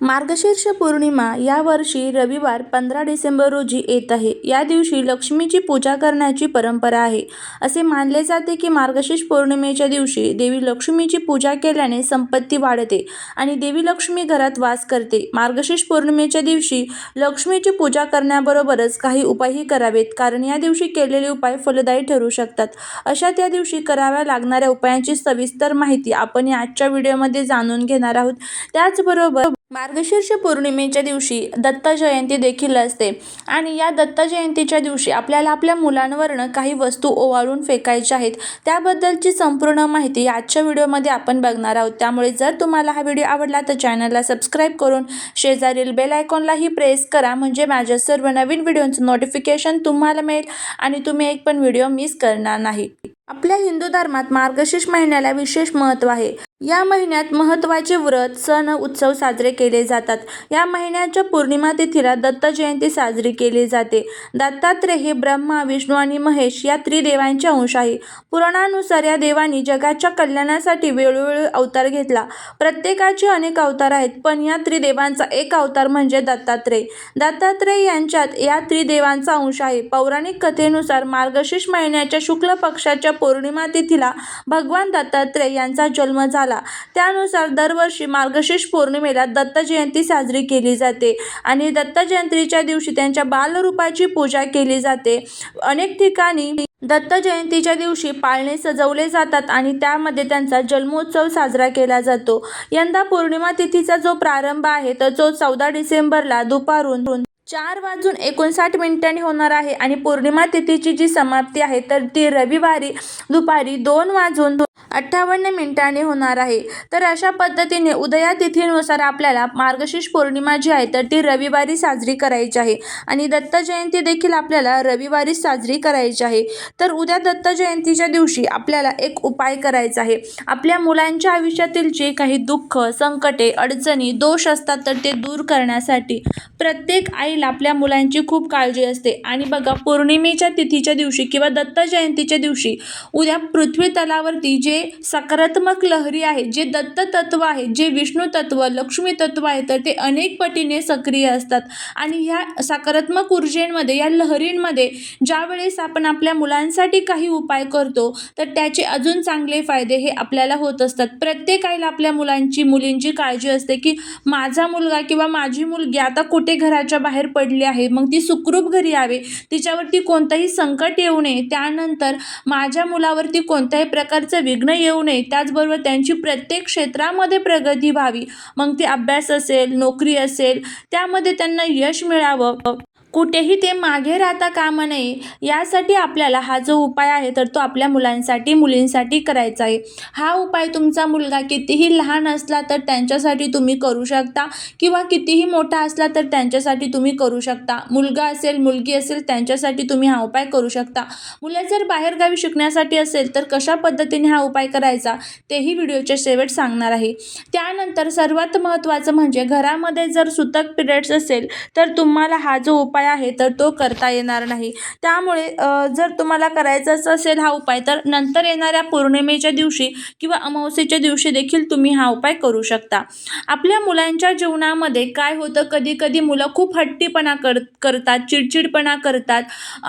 मार्गशीर्ष पौर्णिमा या वर्षी रविवार पंधरा डिसेंबर रोजी येत आहे. या दिवशी लक्ष्मीची पूजा करण्याची परंपरा आहे. असे मानले जाते की मार्गशीर्ष पौर्णिमेच्या दिवशी देवी लक्ष्मीची पूजा केल्याने संपत्ती वाढते आणि देवी लक्ष्मी घरात वास करते. मार्गशीर्ष पौर्णिमेच्या दिवशी लक्ष्मीची पूजा करण्याबरोबरच काही उपायही करावेत कारण या दिवशी केलेले उपाय फलदायी ठरू शकतात. अशा त्या दिवशी कराव्या लागणाऱ्या उपायांची सविस्तर माहिती आपण आजच्या व्हिडिओमध्ये जाणून घेणार आहोत. त्याचबरोबर मार्गशीर्ष पौर्णिमेच्या दिवशी दत्त जयंती देखील असते आणि या दत्त जयंतीच्या दिवशी आपल्याला आपल्या मुलांवरनं काही वस्तू ओवाळून फेकायच्या आहेत. त्याबद्दलची संपूर्ण माहिती आजच्या व्हिडिओमध्ये आपण बघणार आहोत. त्यामुळे जर तुम्हाला हा व्हिडिओ आवडला तर चॅनलला सबस्क्राईब करून शेजारील बेल आयकॉनलाही प्रेस करा म्हणजे माझ्या सर्व नवीन व्हिडिओचं नोटिफिकेशन तुम्हाला मिळेल आणि तुम्ही एक पण व्हिडिओ मिस करणार नाही. आपल्या हिंदू धर्मात मार्गशीर्ष महिन्याला विशेष महत्त्व आहे. या महिन्यात महत्त्वाचे व्रत, सण, उत्सव साजरे केले जातात. या महिन्याच्या पौर्णिमा तिथीला दत्त जयंती साजरी केली जाते. दत्तात्रेय हे ब्रह्मा, विष्णू आणि महेश या त्रिदेवांचे अंश आहे. पुराणानुसार या देवांनी जगाच्या कल्याणासाठी वेळोवेळी अवतार घेतला. प्रत्येकाचे अनेक अवतार आहेत पण या त्रिदेवांचा एक अवतार म्हणजे दत्तात्रेय. दत्तात्रेय यांच्यात या त्रिदेवांचा अंश आहे. पौराणिक कथेनुसार मार्गशीर्ष महिन्याच्या शुक्ल पक्षाच्या पौर्णिमा तिथीला भगवान दत्तात्रेय यांचा जन्म झाला. त्यानुसार दरवर्षी मार्गशीर्ष पौर्णिमेला दत्त जयंती साजरी केली जाते आणि दत्त जयंतीच्या दिवशी त्यांच्या बालरूपाची पूजा केली जाते. अनेक ठिकाणी दत्त जयंतीच्या दिवशी पाळणे सजवले जातात आणि त्यामध्ये त्यांचा जन्मोत्सव साजरा केला जातो. यंदा पौर्णिमा तिथीचा जो प्रारंभ आहे तर तो चौदा डिसेंबरला दुपारून चार वाजून एकोणसाठ मिनिटांनी होणार आहे आणि पौर्णिमा तिथीची जी समाप्ती आहे तर ती रविवारी दुपारी दोन वाजून अठ्ठावन्न मिनिटांनी होणार आहे. तर अशा पद्धतीने उदया तिथीनुसार आपल्याला मार्गशीर्ष पौर्णिमा जी आहे तर ती रविवारी साजरी करायची आहे आणि दत्त जयंती देखील आपल्याला रविवारीच साजरी करायची आहे. तर उद्या दत्त जयंतीच्या दिवशी आपल्याला एक उपाय करायचा आहे. आपल्या मुलांच्या आयुष्यातील जे काही दुःख, संकटे, अडचणी, दोष असतात तर ते दूर करण्यासाठी प्रत्येक आई आईला आपल्या मुलांची खूप काळजी असते आणि बघा पौर्णिमेच्या तिथीच्या दिवशी किंवा दत्त जयंतीच्या दिवशी उद्या पृथ्वी तलावरती जे सकारात्मक लहरी आहे, जे दत्त तत्व आहे, जे विष्णू तत्व, लक्ष्मी तत्व आहे तर ते अनेक पटीने सक्रिय असतात आणि ह्या सकारात्मक ऊर्जेमध्ये या लहरींमध्ये ज्यावेळेस आपण आपल्या मुलांसाठी काही उपाय करतो तर त्याचे अजून चांगले फायदे हे आपल्याला होत असतात. प्रत्येक आईला आपल्या मुलांची, मुलींची काळजी असते की माझा मुलगा किंवा माझी मुलगी आता कुठे घराच्या बाहेर पडली आहे. मग ती सुखरूप घरी यावे, तिच्यावरती कोणतंही संकट येऊ नये, त्यानंतर माझ्या मुलावरती कोणत्याही प्रकारचं विघ्न येऊ नये, त्याचबरोबर त्यांची प्रत्येक क्षेत्रामध्ये प्रगती व्हावी. मग ती अभ्यास असेल, नोकरी असेल त्यामध्ये त्यांना यश मिळावं. कुठेही ते मागे राहता कामा नये यासाठी आपल्याला हा जो उपाय आहे तर तो आपल्या मुलांसाठी, मुलींसाठी करायचा आहे. हा उपाय तुमचा मुलगा कितीही लहान असला तर त्यांच्यासाठी तुम्ही करू शकता किंवा कितीही मोठा असला तर त्यांच्यासाठी तुम्ही करू शकता. मुलगा असेल, मुलगी असेल त्यांच्यासाठी तुम्ही हा उपाय करू शकता. मुलं जर बाहेरगावी शिकण्यासाठी असेल तर कशा पद्धतीने हा उपाय करायचा तेही व्हिडिओच्या शेवट सांगणार आहे. त्यानंतर सर्वात महत्त्वाचं म्हणजे घरामध्ये जर सुतक पिरियड्स असेल तर तुम्हाला हा जो उपाय आहे तर तो करता येणार नाही. त्यामुळे जर तुम्हाला करायचाच असेल हा उपाय तर नंतर येणाऱ्या पौर्णिमेच्या दिवशी किंवा अमावस्येच्या दिवशी देखील तुम्ही हा उपाय करू शकता. आपल्या मुलांच्या जीवनामध्ये काय होतं कधी-कधी मुलं खूप हट्टीपणा कर करतात, चिडचिडपणा करतात,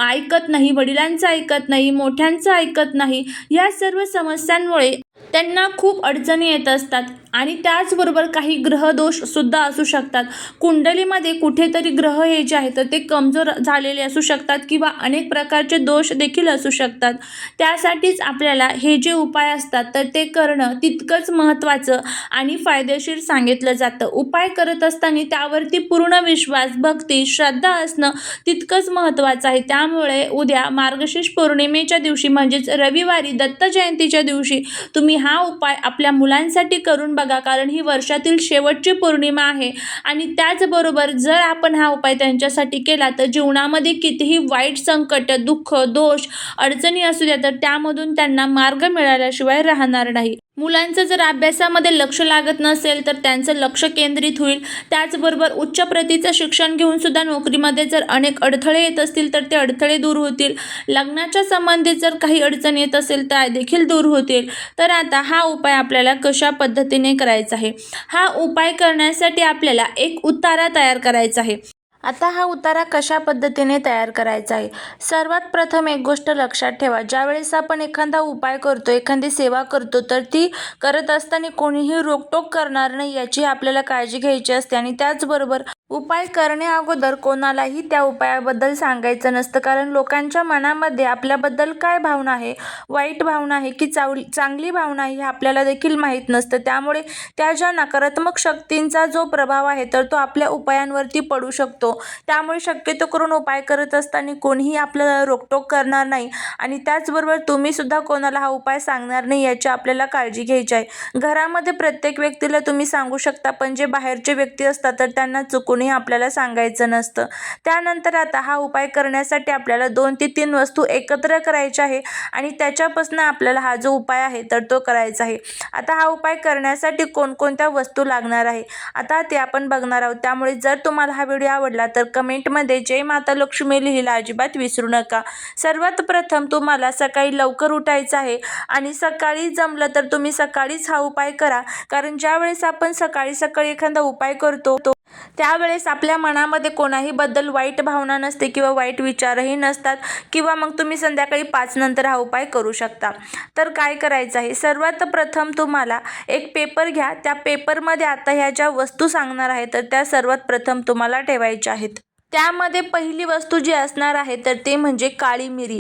ऐकत नाही, वडिलांचं ऐकत नाही, मोठ्यांचं ऐकत नाही. या सर्व समस्यांमुळे त्यांना खूप अडचणी येत असतात आणि त्याचबरोबर काही ग्रहदोष सुद्धा असू शकतात. कुंडलीमध्ये कुठेतरी ग्रह हे जे आहेत तर ते कमजोर झालेले असू शकतात किंवा अनेक प्रकारचे दोष देखील असू शकतात. त्यासाठीच आपल्याला हे जे उपाय असतात तर ते करणं तितकंच महत्त्वाचं आणि फायदेशीर सांगितलं जातं. उपाय करत असताना त्यावरती पूर्ण विश्वास, भक्ती, श्रद्धा असणं तितकंच महत्त्वाचं आहे. त्यामुळे उद्या मार्गशीर्ष पौर्णिमेच्या दिवशी म्हणजेच रविवारी दत्त जयंतीच्या दिवशी तुम्ही हा उपाय आपल्या मुलांसाठी करून बघा कारण ही वर्षातील शेवटची पौर्णिमा आहे आणि त्याचबरोबर जर आपण हा उपाय त्यांच्यासाठी केला तर जीवनामध्ये कितीही वाईट संकट, दुःख, दोष, अडचणी असू द्या तर त्यामधून त्यांना मार्ग मिळाल्याशिवाय राहणार नाही. मुलांचं जर अभ्यासामध्ये लक्ष लागत नसेल तर त्यांचं लक्ष केंद्रित होईल. त्याचबरोबर उच्च प्रतीचं शिक्षण घेऊन सुद्धा नोकरीमध्ये जर अनेक अडथळे येत असतील तर ते अडथळे दूर होतील. लग्नाच्या संबंधित जर काही अडचण येत असेल तर देखील दूर होतील. तर आता हा उपाय आपल्याला कशा पद्धतीने करायचा आहे? हा उपाय करण्यासाठी आपल्याला एक उतारा तयार करायचा आहे. आता हा उतारा कशा पद्धतीने तयार करायचा आहे? सर्वात प्रथम एक गोष्ट लक्षात ठेवा. ज्यावेळेस आपण एखादा उपाय करतो एखादी सेवा करतो तर ती करत असताना कोणीही रोकटोक करणार नाही याची आपल्याला काळजी घ्यायची असते. आणि त्याचबरोबर उपाय करण्या कोणालाही त्या उपायाबद्दल सांगायचं नसतं. कारण लोकांच्या मनामध्ये आपल्याबद्दल काय भावना आहे? वाईट भावना आहे की चावली चांगली भावना आहे हे आपल्याला देखील माहीत नसतं. त्यामुळे त्या ज्या नकारात्मक शक्तींचा जो प्रभाव आहे तर तो आपल्या उपायांवरती पडू शकतो. त्यामुळे शक्यतो करून उपाय करत असताना कोणीही आपल्याला रोकटोक करणार नाही. आणि त्याचबरोबर तुम्ही सुद्धा कोणाला हा उपाय सांगणार नाही याची आपल्याला काळजी घ्यायची आहे. घरामध्ये प्रत्येक व्यक्तीला तुम्ही सांगू शकता पण जे बाहेरचे व्यक्ती असतात तर त्यांना चुकूनही आपल्याला सांगायचं नसतं. त्यानंतर आता हा उपाय करण्यासाठी आपल्याला दोन ते तीन वस्तू एकत्र करायच्या आहे आणि त्याच्यापासून आपल्याला हा जो उपाय आहे तर तो करायचा आहे. आता हा उपाय करण्यासाठी कोणकोणत्या वस्तू लागणार आहे? आता ते आपण बघणार आहोत. त्यामुळे जर तुम्हाला हा व्हिडिओ आवडला तर कमेंटमध्ये जय माता लक्ष्मी लिहिला अजिबात विसरू नका. सर्वात प्रथम तुम्हाला सकाळी लवकर उठायचं आहे आणि सकाळी जमलं तर तुम्ही सकाळीच हा उपाय करा. कारण ज्यावेळेस आपण सकाळी सकाळी एखादा उपाय करतो तो त्यावेळेस आपल्या मनामध्ये कोणाही बद्दल वाईट भावना नसते किंवा वाईट विचारही नसतात किंवा मग तुम्ही संध्याकाळी पाच नंतर हा उपाय करू शकता. तर काय करायचं आहे? सर्वात प्रथम तुम्हाला एक पेपर घ्या. त्या पेपरमध्ये आता ह्या ज्या वस्तू सांगणार आहे तर त्या सर्वात प्रथम तुम्हाला ठेवायच्या आहेत. त्यामध्ये पहिली वस्तू जी असणार आहे तर ते म्हणजे काळी मिरी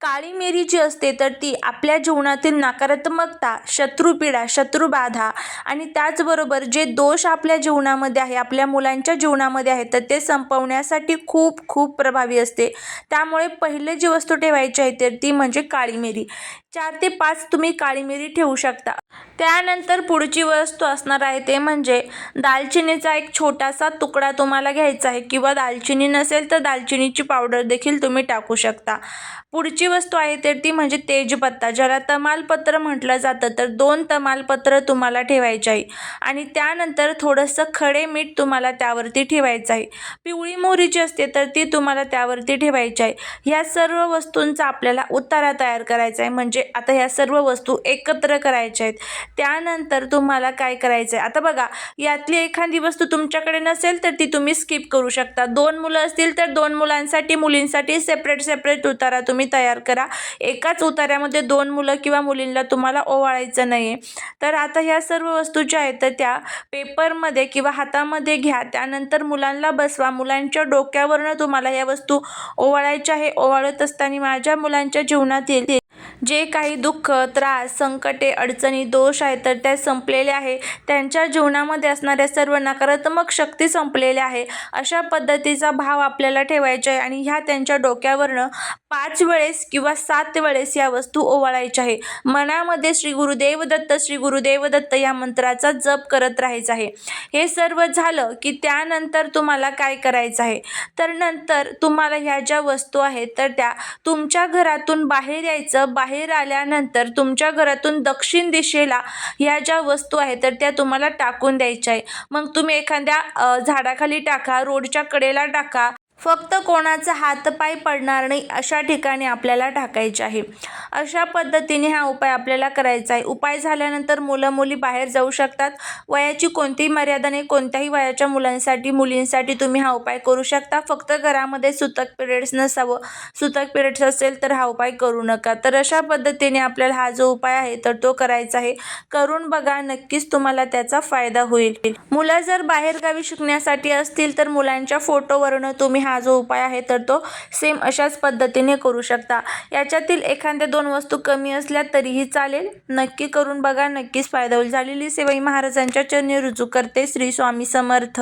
काळी मिरी जी असते तर ती आपल्या जीवनातील नकारात्मकता शत्रुपीडा शत्रुबाधा आणि त्याचबरोबर जे दोष आपल्या जीवनामध्ये आहे आपल्या मुलांच्या जीवनामध्ये आहे तर ते संपवण्यासाठी खूप खूप प्रभावी असते. त्यामुळे पहिले जी वस्तू ठेवायची आहे तर ती म्हणजे काळी मिरी चार ते पाच तुम्ही काळी मिरी ठेवू शकता. त्यानंतर पुढची वस्तू असणार आहे ते म्हणजे दालचिनीचा एक छोटासा तुकडा तुम्हाला घ्यायचा आहे किंवा दालचिनी नसेल तर दालचिनीची पावडर देखील तुम्ही टाकू शकता. पुढची वस्तू आहे तर ती म्हणजे तेजपत्ता ज्याला तमालपत्र म्हटलं जातं तर दोन तमालपत्र तुम्हाला ठेवायचे आहे. आणि त्यानंतर थोडंसं खडे मीठ तुम्हाला त्यावरती ठेवायचं आहे. पिवळी मोहरी जी असते तर ती तुम्हाला त्यावरती ठेवायची आहे. ह्या सर्व वस्तूंचा आपल्याला उतारा तयार करायचा आहे. म्हणजे आता ह्या सर्व वस्तू एकत्र करायच्या आहेत. त्यानंतर तुम्हाला काय करायचं आहे आता बघा यातली एखादी वस्तू तुमच्याकडे नसेल तर ती तुम्ही स्किप करू शकता. दोन मुलं असतील तर दोन मुलांसाठी मुलींसाठी सेपरेट सेपरेट उतारा तुम्ही तयार करा. एकाच उतार्यामध्ये दोन मुलं किंवा मुलींना तुम्हाला ओवाळायचं नाही आहे तर आता ह्या सर्व वस्तू ज्या आहेत तर त्या पेपरमध्ये किंवा हातामध्ये घ्या. त्यानंतर मुलांना बसवा. मुलांच्या डोक्यावरनं तुम्हाला या वस्तू ओवाळायच्या आहे. ओवाळत असताना माझ्या मुलांच्या जीवनातील जे काही दुःख त्रास संकटे अडचणी दोष आहेत तर त्या संपलेले आहे. त्यांच्या जीवनामध्ये असणाऱ्या सर्व नकारात्मक शक्ती संपलेल्या आहे. अशा पद्धतीचा भाव आपल्याला ठेवायचा आहे आणि ह्या त्यांच्या डोक्यावरनं पाच वेळेस किंवा सात वेळेस या वस्तू ओवाळायच्या आहे. मनामध्ये श्री गुरुदेव दत्त श्री गुरुदेव दत्त या मंत्राचा जप करत राहायचं आहे. हे सर्व झालं की त्यानंतर तुम्हाला काय करायचं आहे? तर नंतर तुम्हाला ह्या ज्या वस्तू आहेत तर त्या तुमच्या घरातून बाहेर यायचं बाहेर आल्यानंतर तुमच्या घरातून दक्षिण दिशेला ह्या ज्या वस्तू आहेत तर त्या तुम्हाला टाकून द्यायच्या आहे मग तुम्ही एखाद्या झाडाखाली टाका रोडच्या कडेला टाका. फक्त कोणाचा हातपाय पडणार नाही अशा ठिकाणी आपल्याला टाकायचे आहे. अशा पद्धतीने हा उपाय आपल्याला करायचा आहे. उपाय झाल्यानंतर मुलं मुली बाहेर जाऊ शकतात. वयाची कोणतीही मर्यादा नाही. कोणत्याही वयाच्या मुलांसाठी मुलींसाठी तुम्ही हा उपाय करू शकता. फक्त घरामध्ये सुतक पिरियड्स नसावं. सुतक पिरियड्स असेल तर हा उपाय करू नका. तर अशा पद्धतीने आपल्याला हा जो उपाय आहे तर तो करायचा आहे. करून बघा नक्कीच तुम्हाला त्याचा फायदा होईल. मुलं जर बाहेरगावी शिकण्यासाठी असतील तर मुलांच्या फोटोवरनं तुम्ही हा जो उपाय आहे तर तो सेम अशाच पद्धतीने करू शकता. याच्यातील एखाद्या दोन वस्तू कमी असल्या तरीही चालेल. नक्की करून बघा. नक्कीच फायदा होईल. झालेली सेवा ही महाराजांच्या चरणी रुजू करते. श्री स्वामी समर्थ.